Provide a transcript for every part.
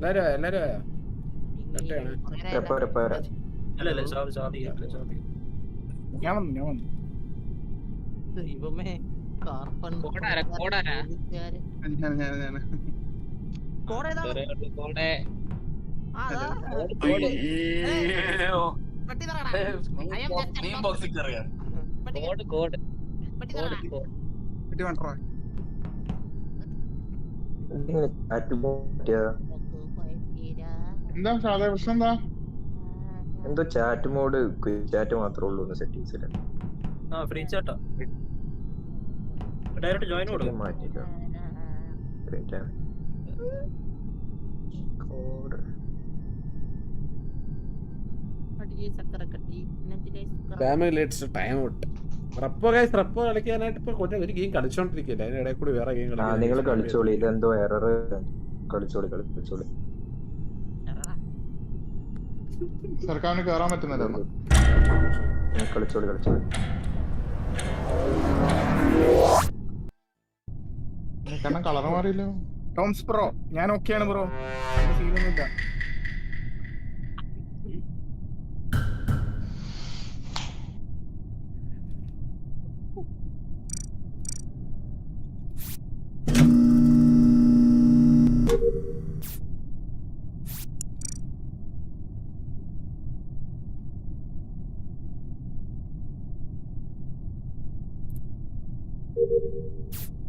എല്ലാരും? എല്ലാരും ഞാൻ വന്നു ഞാൻ വന്നു ദൈവമേ കോഡ് കോഡ് പെട്ടി കോഡ് തരാടാ. കോഡ് കിട്ടി വേണ്ടോ എന്തിങ്ങനെ ചാറ്റ് പറ്റിയ എന്താ സാധാ പ്രശ്നം എന്താ? എന്തോ ചാറ്റ് മോഡ് ചാറ്റ് മാത്രമേ ഉള്ളൂ സെറ്റിങ്സിൽ ആ ഫ്രീ ചാറ്റാ ഡയറക്റ്റ് ജോയിൻ കൊടുക്കും. മാറ്റില്ല കോഡ് കട്ടിയെ ചക്കര കട്ടി. നെഞ്ചിലെ ചക്കര. ഫാമിലി ഇറ്റ്സ് ടൈം ഔട്ട് റപ്പോ ഗൈസ് റപ്പോ കളിക്കാനായിട്ട് ഇപ്പൊ ഒരു ഗെയിം കളിച്ചോണ്ടിരിക്കില്ല അതിന്റെ ഇടയിൽ കൂടി വേറെ ഗെയിം ആ നിങ്ങൾ കളിച്ചോളി. ഇതെന്തോ എറർ കളിച്ചോളി കളിച്ചോളി. സർക്കാരിന് കേറാൻ പറ്റുന്നില്ല കളിച്ചോളി കളിച്ചോളി. കാരണം കളർ മാറിയില്ലോ. ടോംസ് പ്രോ ഞാൻ ഓക്കെയാണ് ബ്രോ. സീനൊന്നുമില്ല you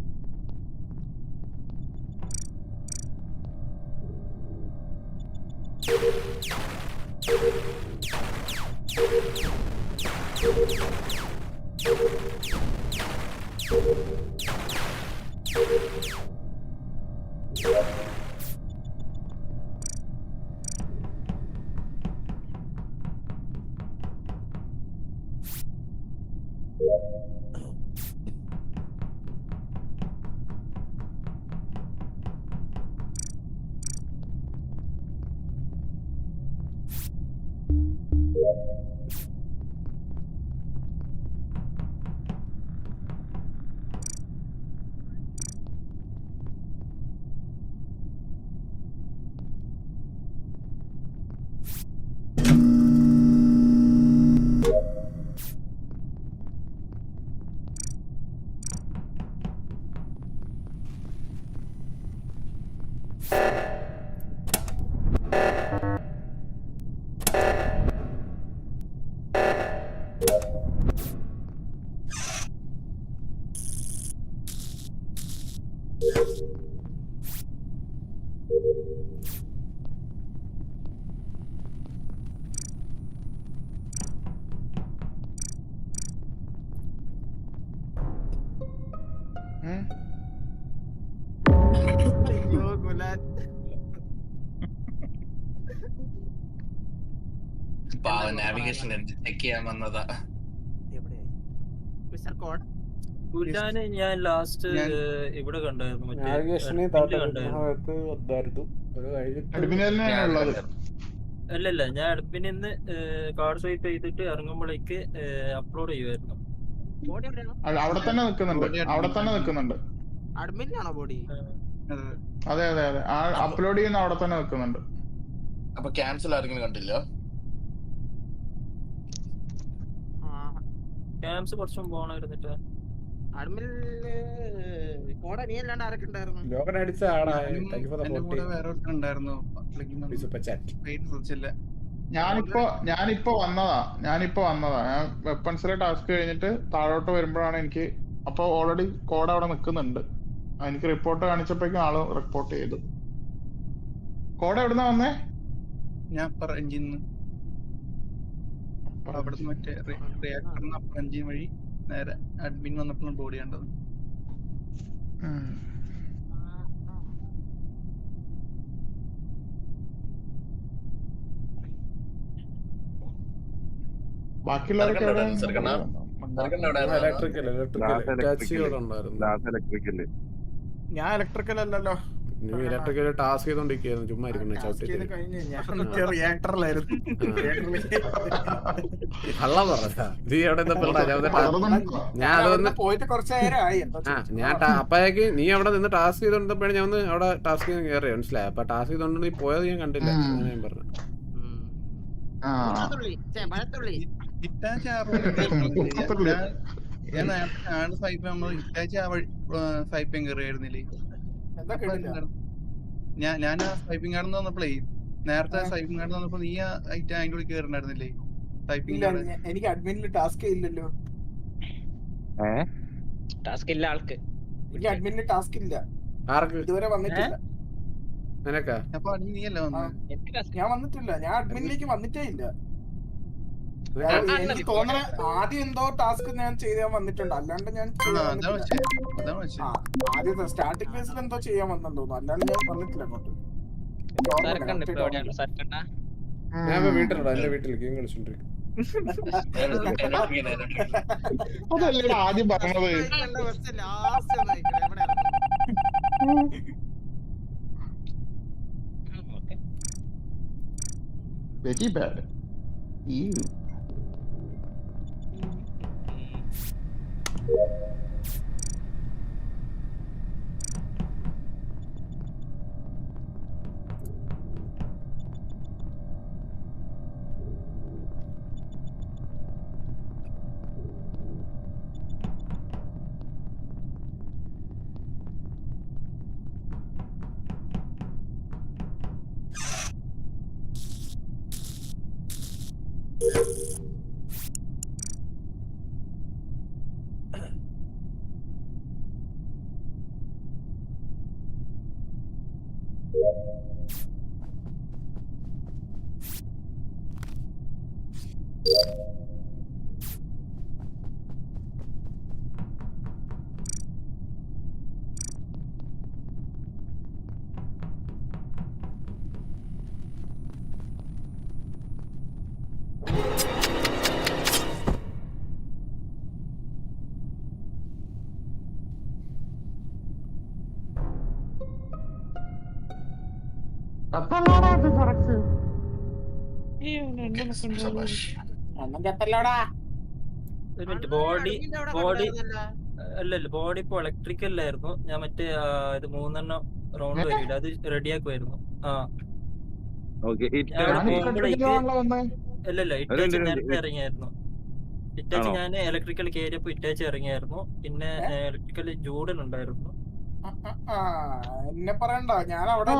പാവ നാവിഗേഷൻ ചെക്ക് ചെയ്യാൻ വന്നതാ. Mister code? ഗുലാന് ഞാൻ ലാസ്റ്റ് ഇവിടെ കണ്ടായിരുന്നു മറ്റേ അല്ലല്ല ഞാൻ അഡ്മിനിൽ നിന്ന് കാർഡ് സ്വൈപ്പ് ചെയ്തിട്ട് ഇറങ്ങുമ്പോഴേക്ക് അപ്ലോഡ് ചെയ്യുമായിരുന്നു അവിടെ തന്നെ നിൽക്കുന്നുണ്ട്. അവിടെ തന്നെ നിൽക്കുന്നുണ്ട്. അഡ്മിനാണോ ബോഡി? അതെ അതെ അതെ. അപ്ലോഡ് ചെയ്യുന്ന അവിടെ തന്നെ നിൽക്കുന്നുണ്ട്. അപ്പൊ ക്യാൻസൽ ആരെങ്കിലും കണ്ടില്ല ക്യാമ്പ്സ് കുറച്ചും പോണായിരുന്നിട്ട് അഡ്മിനിൽ കോട നീ അല്ലാണ്ട് ആരൊക്കെ ഉണ്ടായിരുന്നു ലോകൻ അടിച്ച ആടാ താങ്ക് യു ഫോർ ദ എന്റെ കൂടെ ഫോർട്ടി വേറെ കുറച്ചും ഉണ്ടായിരുന്നു? ഇരുന്നിട്ട് ഞാനിപ്പോ ഞാനിപ്പോ വന്നതാ. ഞാനിപ്പോ വന്നതാ. ഞാൻ വെപ്പൺസിലെ ടാസ്ക് കഴിഞ്ഞിട്ട് താഴോട്ട് വരുമ്പോഴാണ് എനിക്ക് അപ്പൊ ഓൾറെഡി കോഡ് അവിടെ നിൽക്കുന്നുണ്ട്. എനിക്ക് റിപ്പോർട്ട് കാണിച്ചപ്പോഴേക്കും ആൾ റിപ്പോർട്ട് ചെയ്തു. കോഡ് എവിടുന്നാ വന്നേ? ഞാൻ പറഞ്ചിന്ന് അവിടുന്ന് മറ്റേ റിയാക്ടറിന് പറഞ്ചി വഴി നേരെ അഡ്മിൻ വന്നപ്പോഴും ബോഡി കണ്ടത്. ഞാൻ ഇലക്ട്രിക്കൽ അല്ലല്ലോ. ഇലക്ട്രിക്കൽ ടാസ്ക് ചെയ്തോണ്ടിരിക്കുന്നു ചുമ്മാ ഇരിക്കുന്നു ചവിട്ടി റിയാക്ടറിലായിരുന്നു കള്ളം പറഞ്ഞ നീ എവിടെ ഞാൻ പോയിട്ട്? ഞാൻ ടാ- നീ അവിടെ നിന്ന് ടാസ്ക് ചെയ്തോണ്ടപ്പോഴേ ഞാൻ ഒന്ന് അവിടെ ടാസ്ക് ചെയ്ത് കയറി. മനസ്സിലായി? അപ്പൊ ടാസ്ക് ചെയ്തോണ്ട് നീ പോയത് ഞാൻ കണ്ടില്ല. അങ്ങനെ ഞാൻ പറഞ്ഞു. ഞാൻ നേരത്തെ ആണ് സൈപ്പ് നമ്മൾ ഇറ്റാച്ചി ആ വഴി സൈപ്പിങ് കയറിയായിരുന്നില്ലേ ഞാൻ ഞാൻ ആ സൈപ്പിംഗ് കാർഡ് വന്നപ്പോഴേ നേരത്തെ ആ. സൈപ്പിംഗ് കാർഡ് വന്നപ്പോ നീ ആ ഐറ്റം അതിന്റെ ഉള്ളിൽ കയറിണ്ടായിരുന്നില്ലേ ടൈപ്പിംഗ് എനിക്ക് അഡ്മിനിൽ ടാസ്ക് ഇല്ലല്ലോ ടാസ്ക് ഇല്ല ആൾക്ക്. എനിക്ക് അഡ്മിനിൽ ടാസ്ക് ഇല്ല. ആർക്ക്? ഇതുവരെ വന്നിട്ടില്ല. നിനക്കാ? അപ്പൊ നീ നീയല്ല വന്നത് ഞാൻ വന്നിട്ടില്ല. ഞാൻ അഡ്മിനിലേക്ക് വന്നിട്ടേ ഇല്ല. എനിക്ക് തോന്നണ ആദ്യം എന്തോ ടാസ്ക് ഞാൻ ചെയ്യാൻ വന്നിട്ടുണ്ട്. അല്ലാണ്ട് ഞാൻ ആ അതാണ് വന്നിട്ടില്ല. വെച്ചേ അതാണ് വെച്ചേ ആദ്യത്തെ സ്റ്റാർട്ടിംഗ് ഫേസിൽ എന്തോ ചെയ്യാൻ വന്നെന്ന് തോന്നുന്നു. അല്ലാണ്ട് ഞാൻ വന്നിട്ടില്ല അങ്ങോട്ട്. ഞാൻ വീട്ടിലുണ്ടോ. എന്റെ വീട്ടിൽ ഗെയിം കളിച്ചോണ്ടിരിക്കും അതല്ലേ ആദ്യം പറഞ്ഞത്. വെരി ബാഡ് ഈ ബോഡി ഇപ്പൊ ഇലക്ട്രിക്കൽ ബോഡി കണ്ടായിരുന്നല്ലോ. അല്ലല്ല ബോഡി ഇപ്പൊ ഇലക്ട്രിക്കലായിരുന്നു ഞാൻ മറ്റേ ഇത് മൂന്നെണ്ണം റൗണ്ട് വരില്ല അത് റെഡിയാക്കുമായിരുന്നു ആ. അല്ലല്ല ഇറ്റാച്ച് നേരത്തെ ഇറങ്ങിയായിരുന്നു. ഇറ്റാച്ച് ഞാൻ ഇലക്ട്രിക്കൽ കയറിയപ്പോ ഇറ്റാച്ച് ഇറങ്ങിയായിരുന്നു. പിന്നെ ഇലക്ട്രിക്കൽ ജൂഡൻ ഉണ്ടായിരുന്നു എന്നെ പറയണ്ട. ഞാൻ അവിടെ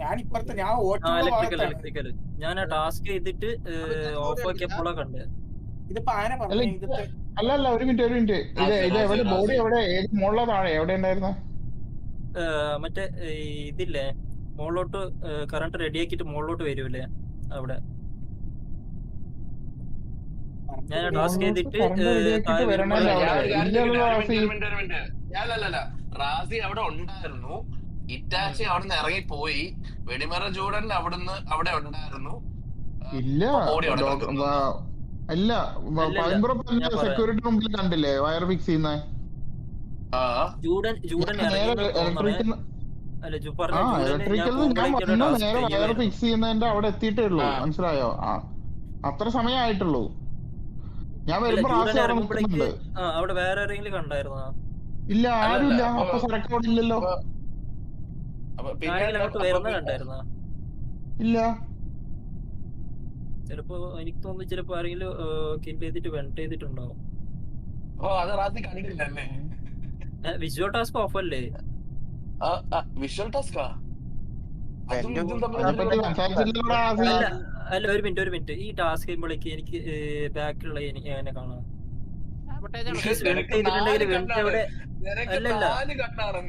ഞാൻ ഇപ്പഴത്തെ ഞാൻ ഇലക്ട്രിക്കൽ ഞാൻ ആ ടാസ്ക് ചെയ്തിട്ട് ഓഫ് ആക്കിയപ്പോഴാ കണ്ടത്. ഇതിപ്പോ ആന അല്ല, പറഞ്ഞു അല്ല അല്ല ഒരു മിനിറ്റ് ഒരു മിനിറ്റ്. ഇത് ഇത് എവിടെ? ബോഡി എവിടെ? മുകളിലോ താഴെ? എവിടെ ഉണ്ടായിരുന്നു? മറ്റേ ഇതില്ലേ? മുകളിലോട്ട് കറണ്ട് റെഡിയാക്കിട്ട് മുകളിലോട്ട് വരൂലേ അവിടെ. ഞാൻ ടോസ് ചെയ്തിട്ട് റാസി അവിടെ. ഉണ്ടായിരുന്നു. ഇറ്റാച്ചി അവിടെ നിന്ന് ഇറങ്ങി പോയി വെടിമറ ജൂഡൻ അവിടുന്ന് അവിടെ ഉണ്ടായിരുന്നു. ഇല്ല അല്ല. സെക്യൂരിറ്റി മുമ്പിൽ കണ്ടില്ലേ? വയർ ഫിക്സ് ചെയ്യുന്ന? ആ. ജൂഡൻ ജൂഡൻ ഇലക്ട്രിക്കൽ നേരെ വയർ ഫിക്സ് ചെയ്യുന്നതിന്റെ അവിടെ എത്തിയിട്ടേ ഉള്ളൂ. മനസ്സിലായോ? ആ. അത്ര സമയമായിട്ടുള്ളൂ. ഞാൻ വരുമ്പോ റാസി അവിടെ നിൽക്കുന്നുണ്ട്. അവിടെ വേറെ ആരെങ്കിലും കണ്ടായിരുന്നോ? ഇല്ല ആരുമില്ല. ഇല്ല അപ്പൊ സരക്ക് അവിടെ ഇല്ലല്ലോ. ഇല്ല. ചിലപ്പോ എനിക്ക് തോന്നുന്നു ചിലപ്പോ ആരെങ്കിലും കിൽ ചെയ്തിട്ട് വെന്റ് ചെയ്തിട്ടുണ്ടാവും ഓ അത് റാസി കണ്ടില്ലല്ലേ വിഷ്വൽ ടാസ്ക് ഓഫ് അല്ലേ? വിഷ്വൽ ടാസ്കാ അതും ഇതും തമ്മിൽ അല്ല ഒരു മിനിറ്റ് ഒരു മിനിറ്റ്. ഈ ടാസ്ക് ചെയ്യുമ്പോഴേക്ക് എനിക്ക് ബാക്കിലുള്ള എനിക്ക് എങ്ങനെ കാണാം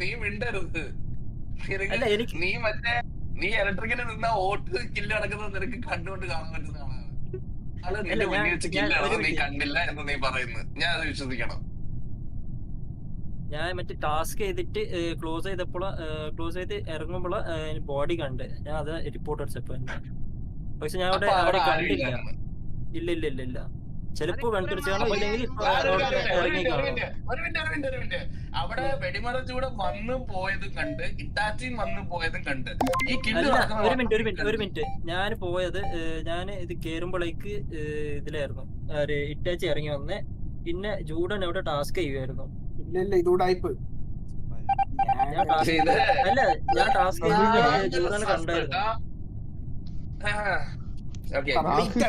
നീ മിണ്ടരുത്. അല്ല എനിക്ക് നീ മറ്റേ നീ ഇലക്ട്രിക്കിന് നിന്ന ഓട്ട് കില്ല് നടക്കുന്നത് നിനക്ക് കണ്ടുകൊണ്ട് കാണാൻ പറ്റുന്നതാണ് അത് നിന്റെ അല്ല, മുന്നിൽ വെച്ച് നീ കണ്ടില്ല എന്ന് നീ പറയുന്നത് ഞാൻ അത് വിശ്വസിക്കണം. ഞാൻ മറ്റേ ടാസ്ക് ചെയ്തിട്ട് ക്ലോസ് ചെയ്തപ്പോൾ ക്ലോസ് ചെയ്ത് ഇറങ്ങുമ്പോൾ ബോഡി കണ്ട്. ഞാൻ അത് റിപ്പോർട്ട് അടിച്ചപ്പോ പക്ഷെ ഞാൻ അവിടെ അവിടെ കണ്ടില്ല. ഇല്ല ഇല്ല ഇല്ല ഇല്ല. ചിലപ്പോ വെണ്ടടിച്ച് കാണും ഇല്ലെങ്കിൽ. അവിടെ വെടിമറ ചൂട് വന്നും പോയതും കണ്ട് ഇറ്റാച്ചിയും വന്നും പോയതും കണ്ട്. ഈ ഒരു മിനിറ്റ് ഒരു മിനിറ്റ് ഒരു മിനിറ്റ്. ഞാൻ പോയത് ഞാൻ ഇത് കേറുമ്പോഴേക്ക് ഇതിലായിരുന്നു. ഇട്ടാച്ചി ഇറ്റാച്ചി ഇറങ്ങി വന്നേ. പിന്നെ ജൂഡൻ അവിടെ ടാസ്ക് ചെയ്യുമായിരുന്നു ഇല്ല ഇല്ല ഇതൂടായിപ്പ് ഞാൻ ടാസ്ക് ഇത് അല്ല ഞാൻ ടാസ്ക് ജൂഡനെ കണ്ടായിരുന്നു. ഓക്കെ റാസി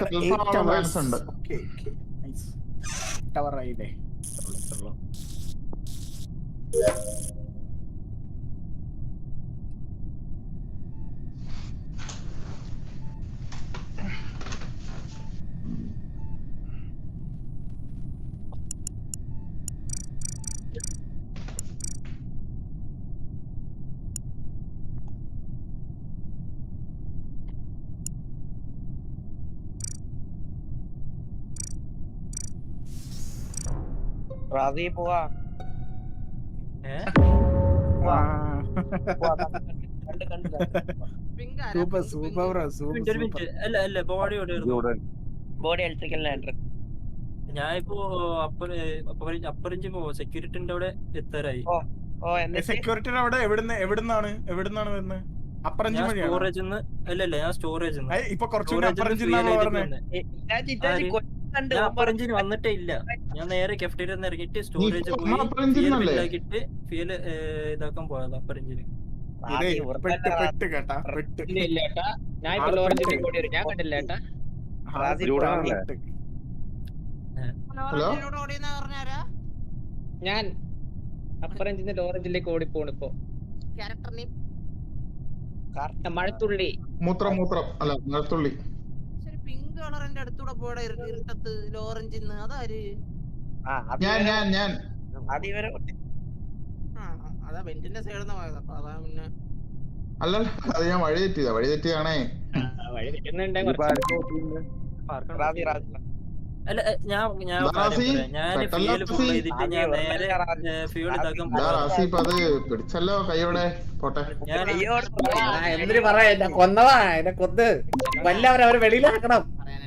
റാസി പോവാ സൂപ്പർ സൂപ്പർ ബ്രോ സൂപ്പർ അല്ല അല്ല ബോഡി ബോഡി ഇലക്ട്രിക്കൽ ലാൻഡർ ഞാൻ ഇപ്പോ അപ്പർ അപ്പറിഞ്ച് പോ സെക്യൂരിറ്റിന്റെ അവിടെ എത്താറായി. സെക്യൂരിറ്റിയുടെ അവിടെ എവിടുന്ന് എവിടുന്നാണ് എവിടുന്നാണ് വരുന്നത് അപ്പറഞ്ചി സ്റ്റോറേജ് അല്ല അല്ല ഞാൻ സ്റ്റോറേജ് ഇപ്പൊ കുറച്ചുകൂടി അപ്പറഞ്ചി അപ്പറഞ്ചിന് വന്നിട്ടേ ഇല്ല. ഞാൻ നേരെ കെഫ്റ്റീരിയ ഇറങ്ങിയിട്ട് സ്റ്റോറേജ് ഇപ്പൊ പോയി അപ്പറഞ്ചിൽ ഫ്യൂൽ ഇതാക്കാൻ പോയത് അപ്പറഞ്ചിന് ഞാൻ അപ്പറഞ്ചിന്ന് ലോറഞ്ചിലേക്ക് ഓടിപ്പോണ് ഇപ്പൊ. കറക്റ്റ് മഴത്തുള്ളി. മൂത്രം മൂത്രം. അല്ല മഴത്തുള്ളി. പിങ്ക് കളറിന്റെ അടുത്തൂടെ പോടെ ഇരുട്ടത്ത് ലോറഞ്ചിന്ന് അതാര് ഞാൻ ഞാൻ ഞാൻ. അത് അതാ വെന്റിന്റെ സൈഡിൽ പോയത്. അപ്പൊ അതാ പിന്നെ അല്ല അത് ഞാൻ വഴി തെറ്റിയതാ. വഴി തെറ്റിയാണേ അല്ല ഞാൻ ഞാൻ. ഞാൻ പെട്ടെന്ന് ഫുൾ ചെയ്തിട്ട് ഞാൻ നേരെ ഫ്യൂൽ ഇതാക്കാൻ ഇതാ പോയത്. റാസി ഇപ്പൊ അത് പിടിച്ചല്ലോ കൈയോടെ. പോട്ടെ. എന്തിനു പറയാ എന്നെ കൊന്നതാ എന്നെ കൊന്ന്. വല്ലവരെ അവരെ വെളിയിലാക്കണം.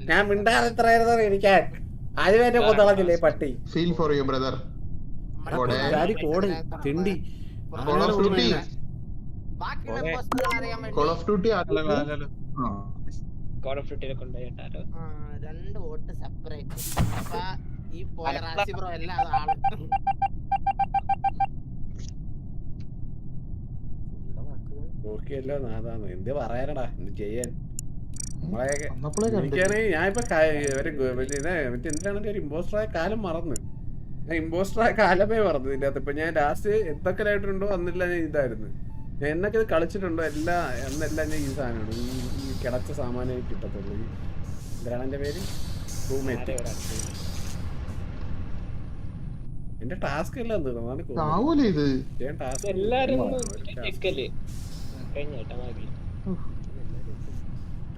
ഞാൻ മിണ്ടാതെ എത്രയായിരുന്നു ഇരിക്കാൻ? ആദ്യം എന്നെ കൊന്നളഞ്ഞില്ലേ ഈ പട്ടി? ഫീൽ ഫോർ യു ബ്രദർ കോടെ. ആര് കോടെ തിണ്ടി. കോൾ ഓഫ് ഡ്യൂട്ടി ബാക്കിയുള്ള ഓക്കേ. പോസ്റ്റുകൾ അറിയാൻ വേണ്ടി call of duty call of ഡ്യൂട്ടിയിലെ കൊണ്ടുപോയിട്ടാലോ ആ, രണ്ട് വോട്ട് സെപ്പറേറ്റ് അപ്പൊ ഈ പോയ അല്ല. റാസി ബ്രോ എല്ലാം അത് നോക്കിയല്ലോ നാഥാന്ന് എന്ത് പറയാനടാ? എന്ത് ചെയ്യാൻ? ഇപ്പൊ ഒരു ഇമ്പോസ്റ്ററായ കാലം മറന്ന്. ഞാൻ ഇമ്പോസ്റ്ററായ കാലമേ മറന്നു ഇതിന്റെ അകത്ത്. ഇപ്പൊ ഞാൻ ലാസ്റ്റ് എന്തൊക്കെ ആയിട്ടുണ്ടോ അന്നില്ല ഞാൻ ഇതായിരുന്നു. ഞാൻ എന്നൊക്കെ ഇത് കളിച്ചിട്ടുണ്ടോ? എല്ലാ അന്നെല്ലാം ഞാൻ ഈ സാധനമാണ്. ഈ കിടച്ച സാമാനേ കിട്ടത്തുള്ളൂ. ഈ എന്താണ് എന്റെ പേര്? റൂംമേറ്റ് എന്റെ ടാസ്ക് എല്ലാം തീർന്നു ഞാൻ ടാസ്ക് എല്ലാരും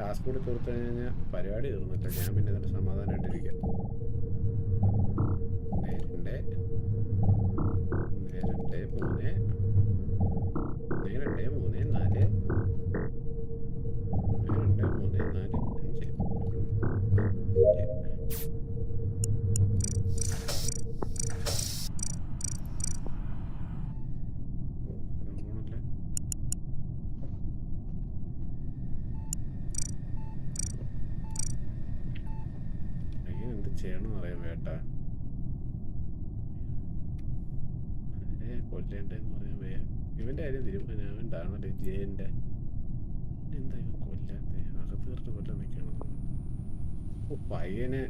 ടാസ്ക് കൂടി തീർത്തു കഴിഞ്ഞാൽ പരിപാടി തീർന്നിട്ട് ഞാൻ പിന്നെ എന്നിട്ട് സമാധാനമായിട്ടിരിക്കാം നേരണ്ടേ നേരണ്ടേ മൂന്ന് നേരണ്ടേ മൂന്ന് നാല് പയ്യനെ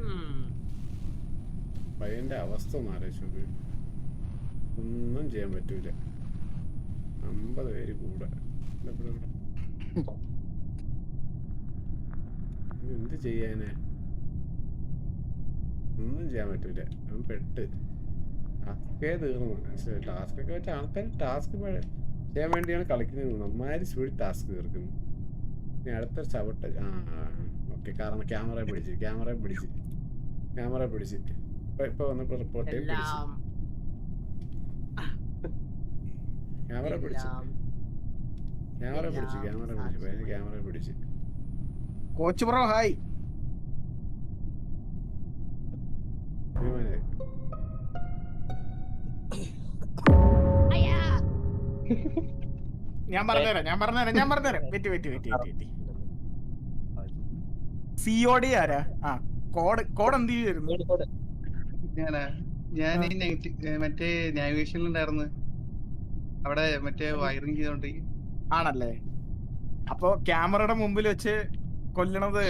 പയ്യന്റെ അവസ്ഥ ഒന്ന് ആലോചിച്ചു ഒന്നും ചെയ്യാൻ പറ്റൂല. അമ്പത് പേര് കൂടെ. എന്ത് ചെയ്യാനേ? ഒന്നും ചെയ്യാൻ പറ്റൂല. അവൻ പെട്ട്. ടാസ്കേ തീർന്നു. ടാസ്ക് ഒക്കെ വെച്ചാൽ ആൾക്കാർ ടാസ്ക് ചെയ്യാൻ വേണ്ടിയാണ് കളിക്കുന്നത്. നന്നായി സ്പീഡ് ടാസ്ക് തീർക്കുന്നു. ഇനി അടുത്ത ചവിട്ട് ആ ഓക്കെ കാരണം ക്യാമറ പിടിച്ച് ക്യാമറ പിടിച്ച് ക്യാമറ പിടിച്ച്. ഇപ്പൊ ഇപ്പൊ വന്നപ്പോ റിപ്പോർട്ട് പിടിച്ച് എല്ലാം. ക്യാമറ പിടിച്ച്. ക്യാമറ പിടിച്ച് ക്യാമറ പിടിച്ച് പയ്യന് ക്യാമറ പിടിച്ച്. Coach bro hi. ഞാൻ പറഞ്ഞുതരാം ഞാൻ പറഞ്ഞുതരാം ഞാൻ പറഞ്ഞുതരാം. വെറ്റി വെറ്റി വെറ്റി വെറ്റി വെറ്റി. സിഒഡി ആരാ? ആ കോഡ് കോഡ് എന്ത് ചെയ്യുമായിരുന്നു ഞാനാ? ഞാൻ മറ്റേ നാവിഗേഷനിൽ ഉണ്ടായിരുന്നു നാവിഗേഷനിലുണ്ടായിരുന്നു അവിടെ മറ്റേ വയറിങ് ചെയ്തോണ്ടിരിക്കും. ആണല്ലേ? അപ്പൊ ക്യാമറയുടെ മുമ്പിൽ വെച്ച് കൊല്ലണത്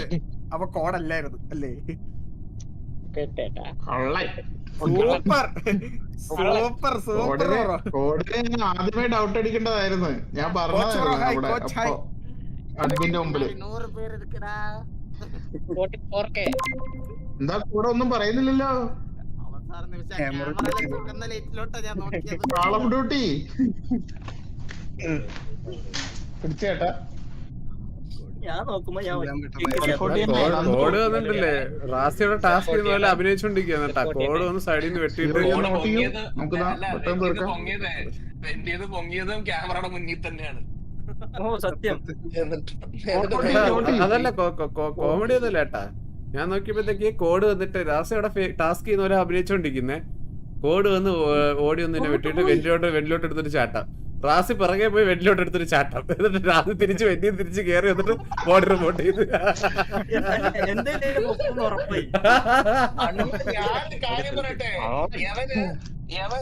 അപ്പൊ കോഡല്ലായിരുന്നു അല്ലേ? സൂപ്പർ. സൂപ്പർ സൂപ്പർ ആദ്യമേ ഡൗട്ട് അടിക്കേണ്ടതായിരുന്നു. ഞാൻ പറഞ്ഞു അഡ്മിന്റെ മുമ്പിൽ. നൂറ് പേര് എന്താ കൂടെ ഒന്നും പറയുന്നില്ലല്ലോ ഓഫ് ഡ്യൂട്ടി പിടിച്ചേട്ടാ. കോഡ് വന്നിട്ടില്ലേ റാസിയുടെ ടാസ്ക് ചെയ്യുന്ന പോലെ അഭിനയിച്ചോണ്ടിരിക്കുന്ന കേട്ടാ കോഡ് ഒന്ന് സൈഡിൽ നിന്ന് വെട്ടിയിട്ട്. പൊങ്ങിയത് പൊങ്ങിയതും ക്യാമറയുടെ മുന്നിൽ തന്നെയാണ് ഓ സത്യം. അതല്ല കോമഡി ഒന്നും ഏട്ടാ ഞാൻ നോക്കിയപ്പോഴത്തേക്ക് കോഡ് വന്നിട്ട് രാസയുടെ ടാസ്ക് ചെയ്യുന്ന പോലെ അഭിനയിച്ചോണ്ടിരിക്കുന്നേ കോഡ് വന്ന് ഓടി വന്ന് എന്നെ വെട്ടിയിട്ട് വെല്ലോട്ട് വെന്റിലോട്ട് എടുത്തൊരു ചാട്ടം റാസി പിറകെ പോയി വെല്ലോട്ട് എടുത്തൊരു ചാട്ടം എന്നിട്ട് റാസി തിരിച്ച് വെല്ലി തിരിച്ച് കയറി വന്നിട്ട് ബോർഡർ റിപ്പോർട്ട് ചെയ്ത്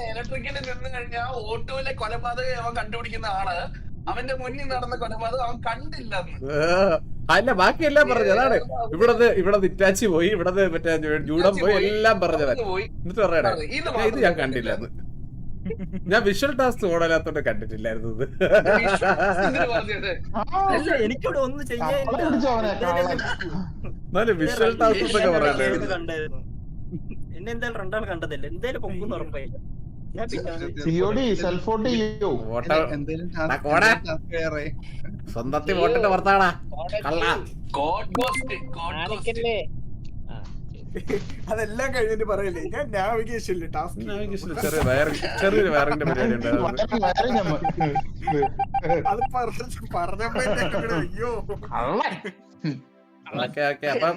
ഇലക്ട്രിക്കിന്റെ നിന്ന് കഴിഞ്ഞാൽ ഓട്ടോയിലെ കൊലപാതകം അവൻ കണ്ടുപിടിക്കുന്ന ആൾ അവന്റെ മുന്നിൽ നടന്ന കൊലപാതകം അവൻ കണ്ടില്ല അല്ല ബാക്കിയെല്ലാം പറഞ്ഞു അതാണ്. ഇവിടത് ഇവിടെ ഇറ്റാച്ചി പോയി ഇവിടെ മറ്റേ ജൂഡം പോയി എല്ലാം പറഞ്ഞതാ എന്നിട്ട് പറയണേ ഇത് "ഏയ്, ഇത് മാത്രം ഞാൻ കണ്ടില്ല ഞാൻ വിഷ്വൽ ടാസ്ക് ഓടലാത്തോണ്ട് കണ്ടിട്ടില്ലായിരുന്നു എനിക്കിവിടെ ഒന്നും വിഷ്വൽ ടാസ്ക് എന്നൊക്കെ പറയണ്ടേ കണ്ടായിരുന്നു എന്നെ എന്തായാലും രണ്ടാൾ കണ്ടതല്ലേ? എന്തായാലും പൊങ്കുന്ന് ഉറപ്പായി സ്വന്തത്തിൽ വോട്ടിട്ട് പുറത്താടാ. കള്ള. അതെല്ലാം കഴിഞ്ഞിട്ട് പറയല്ലേ? ഞാൻ നാവിഗേഷനിൽ ടാസ്ക് നാവിഗേഷനിൽ ചെറിയ വയറിംഗ് ചെറിയൊരു വയറിന്റെ പരിപാടി ഉണ്ടായിരുന്നു. അത് പറഞ്ഞ പറഞ്ഞപ്പോഴത്തേക്കും അയ്യോ. Okay okay. അപ്പൊ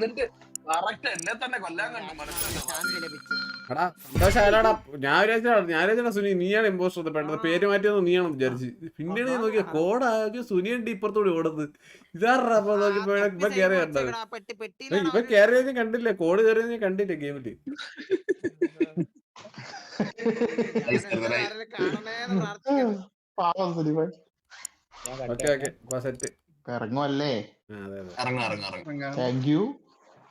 എടാ ഞാൻ ഞാൻ വിചാരിച്ചാ സുനി നീയാണ് ഇമ്പോസ്റ്റർ പെട്ടെന്ന് പേര് മാറ്റിയെന്ന് നീയാണ് വിചാരിച്ച്. പിന്നീട് ഞാൻ നോക്കിയ കോടാകെ സുനിയുണ്ട് ഇപ്പുറത്തൂടെ ഓടുന്നത്. ഇതാറാ അപ്പൊ നോക്കിയപ്പോ ഇവ കയറി കണ്ടത്. പെട്ടി പെട്ടി ഏയ്, ഇവ കയറിയത് ഞാൻ കണ്ടില്ല? കോഡ് കയറിയത് ഞാൻ കണ്ടില്ല ഗെയിമിൽ? ഓക്കെ ഇറങ്ങുമല്ലേ അതെ അതെ.